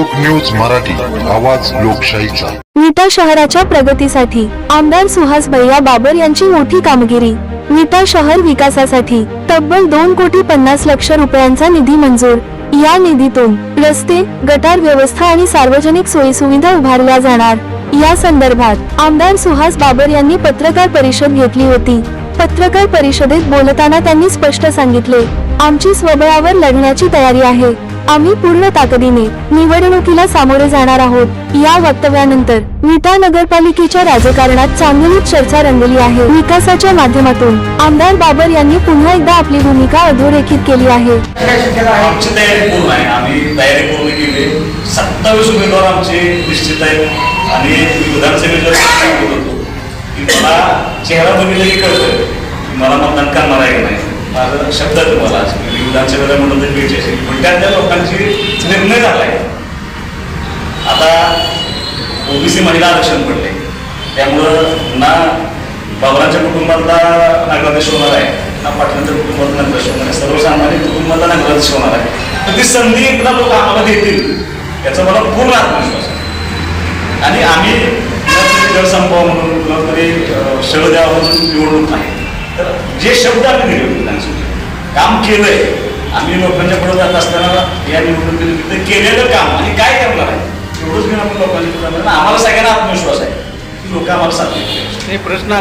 लोक न्यूज मराठी आवाज लोकशाहीचा. विटा शहराच्या प्रगतीसाठी आमदार सुहास भैया बाबर यांची मोठी कामगिरी. विटा शहर विकासासाठी तब्बल दोन कोटी पन्नास लक्ष रुपयांचा निधी मंजूर. या निधीतून रस्ते गटार व्यवस्था आणि सार्वजनिक सोयीसुविधा उभारल्या जाणार. या संदर्भात आमदार सुहास बाबर यांनी पत्रकार परिषद घेतली होती. पत्रकार परिषदेत बोलताना त्यांनी स्पष्ट सांगितले आमची स्वबळावर लढण्याची तयारी आहे. आम्ही पूर्ण ताकदीने निवडणुकीला सामोरे जाणार आहोत. या वक्तव्यानंतर विटा नगरपालिकेच्या राजकारणात चांगलीच चर्चा रंगली आहे. विकासाच्या माध्यमातून आमदार बाबर यांनी पुन्हा एकदा आपली भूमिका अधोरेखित केली आहे. आमची तयारी पूर्ण आहे. आम्ही तयारी पूर्ण केली सत्तावीस उमेदवार आमचे निश्चित आहेत. आणि विधानसभेच्या मला चेहरा बघितला की कळतं मला मतदान करणार आहे की नाही. माझा शब्द आहे तुम्हाला. आज वेळेला म्हणून तर बीच असेल पण त्यातल्या लोकांची निर्णय झाला आहे आता ओबीसी महिला आरक्षण पडले त्यामुळं ना बाबरांच्या कुटुंबातला नागरादेश होणार आहे ना पाटलांच्या कुटुंबात नगराध्यक्ष होणार आहे. सर्वसामान्य कुटुंबातला नगराध्यक्ष होणार आहे. तर ती संधी एकदा लोक आम्हाला देतील याचा मला पूर्ण आत्मविश्वास आहे. आणि आम्ही जर संपवा म्हणून किंवा तरी शळ द्यावा म्हणून निवडणूक नाही तर जे शब्द आम्ही दिले होते काम केलंय. आम्ही लोकांच्या पुढे जात असताना या निवडणुकीनिमित्त केलेलं काम आणि काय करणार आहे? एवढंच घेऊन आपण लोकांच्या पुढे आम्हाला सगळ्यांना आत्मविश्वास आहे. की लोक आम्हाला साथ देतील. हे प्रश्न